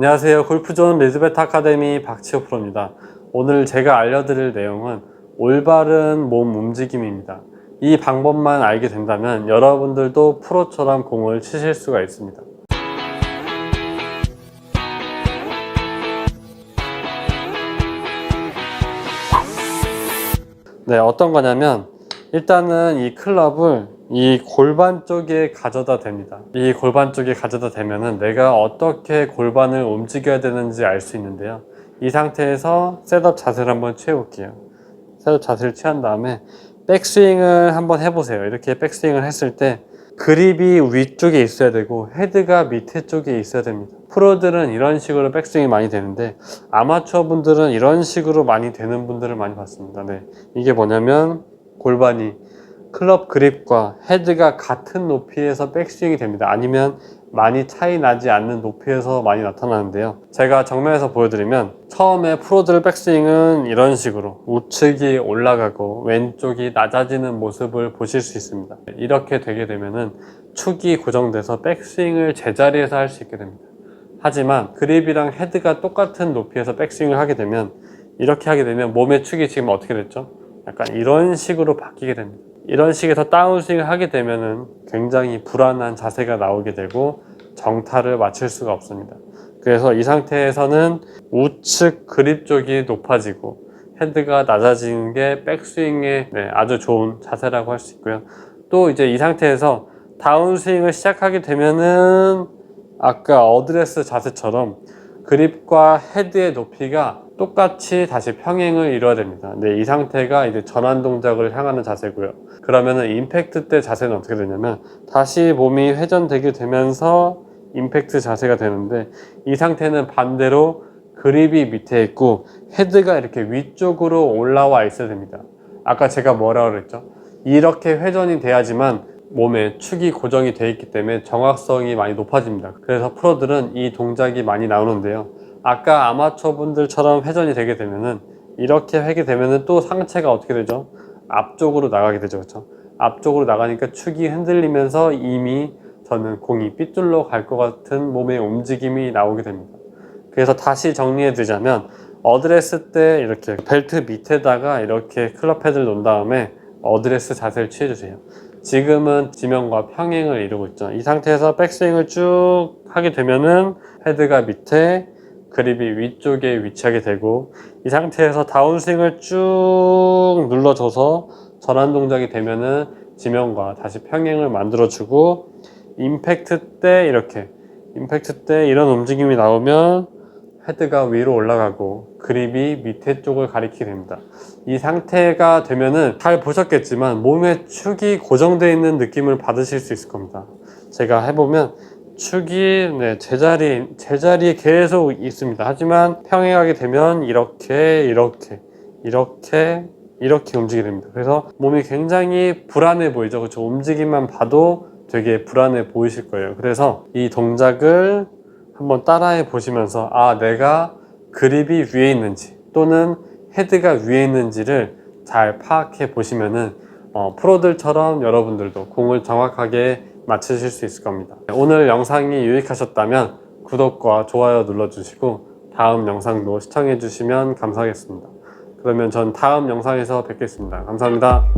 안녕하세요. 골프존 리즈베트 아카데미 박치호 프로입니다. 오늘 제가 알려드릴 내용은 올바른 몸 움직임입니다. 이 방법만 알게 된다면 여러분들도 프로처럼 공을 치실 수가 있습니다. 네, 어떤 거냐면 일단은 이 클럽을 이 골반 쪽에 가져다 댑니다. 이 골반 쪽에 가져다 대면은 내가 어떻게 골반을 움직여야 되는지 알 수 있는데요. 이 상태에서 셋업 자세를 한번 취해볼게요. 셋업 자세를 취한 다음에 백스윙을 한번 해보세요. 이렇게 백스윙을 했을 때 그립이 위쪽에 있어야 되고 헤드가 밑에 쪽에 있어야 됩니다. 프로들은 이런 식으로 백스윙이 많이 되는데 아마추어 분들은 이런 식으로 많이 되는 분들을 많이 봤습니다. 네. 이게 뭐냐면 골반이 클럽 그립과 헤드가 같은 높이에서 백스윙이 됩니다. 아니면 많이 차이 나지 않는 높이에서 많이 나타나는데요. 제가 정면에서 보여드리면 처음에 프로들 백스윙은 이런 식으로 우측이 올라가고 왼쪽이 낮아지는 모습을 보실 수 있습니다. 이렇게 되게 되면은 축이 고정돼서 백스윙을 제자리에서 할 수 있게 됩니다. 하지만 그립이랑 헤드가 똑같은 높이에서 백스윙을 하게 되면 이렇게 하게 되면 몸의 축이 지금 어떻게 됐죠? 약간 이런 식으로 바뀌게 됩니다. 이런 식에서 다운스윙을 하게 되면은 굉장히 불안한 자세가 나오게 되고 정타를 맞출 수가 없습니다. 그래서 이 상태에서는 우측 그립 쪽이 높아지고 헤드가 낮아지는 게 백스윙에 네, 아주 좋은 자세라고 할 수 있고요. 또 이제 이 상태에서 다운스윙을 시작하게 되면은 아까 어드레스 자세처럼 그립과 헤드의 높이가 똑같이 다시 평행을 이루어야 됩니다. 네, 이 상태가 이제 전환 동작을 향하는 자세고요. 그러면은 임팩트 때 자세는 어떻게 되냐면 다시 몸이 회전되게 되면서 임팩트 자세가 되는데 이 상태는 반대로 그립이 밑에 있고 헤드가 이렇게 위쪽으로 올라와 있어야 됩니다. 아까 제가 뭐라고 그랬죠? 이렇게 회전이 돼야지만 몸에 축이 고정이 되어 있기 때문에 정확성이 많이 높아집니다. 그래서 프로들은 이 동작이 많이 나오는데요. 아까 아마추어 분들처럼 회전이 되게 되면은 이렇게 하게 되면은 또 상체가 어떻게 되죠? 앞쪽으로 나가게 되죠. 그렇죠? 앞쪽으로 나가니까 축이 흔들리면서 이미 저는 공이 삐뚤러 갈 것 같은 몸의 움직임이 나오게 됩니다. 그래서 다시 정리해 드자면 어드레스 때 이렇게 벨트 밑에다가 이렇게 클럽 헤드를 놓은 다음에 어드레스 자세를 취해 주세요. 지금은 지면과 평행을 이루고 있죠. 이 상태에서 백스윙을 쭉 하게 되면은 헤드가 밑에 그립이 위쪽에 위치하게 되고 이 상태에서 다운스윙을 쭉 눌러줘서 전환 동작이 되면은 지면과 다시 평행을 만들어주고 임팩트 때 이렇게 임팩트 때 이런 움직임이 나오면 헤드가 위로 올라가고 그립이 밑에 쪽을 가리키게 됩니다. 이 상태가 되면은 잘 보셨겠지만 몸의 축이 고정되어 있는 느낌을 받으실 수 있을 겁니다. 제가 해보면 축이 네, 제자리, 제자리에 계속 있습니다. 하지만 평행하게 되면 이렇게, 이렇게, 이렇게, 이렇게 움직이게 됩니다. 그래서 몸이 굉장히 불안해 보이죠. 그렇죠? 움직임만 봐도 되게 불안해 보이실 거예요. 그래서 이 동작을 한번 따라해 보시면서 아, 내가 그립이 위에 있는지 또는 헤드가 위에 있는지를 잘 파악해 보시면은 어, 프로들처럼 여러분들도 공을 정확하게 맞추실 수 있을 겁니다. 오늘 영상이 유익하셨다면 구독과 좋아요 눌러주시고 다음 영상도 시청해 주시면 감사하겠습니다. 그러면 전 다음 영상에서 뵙겠습니다. 감사합니다.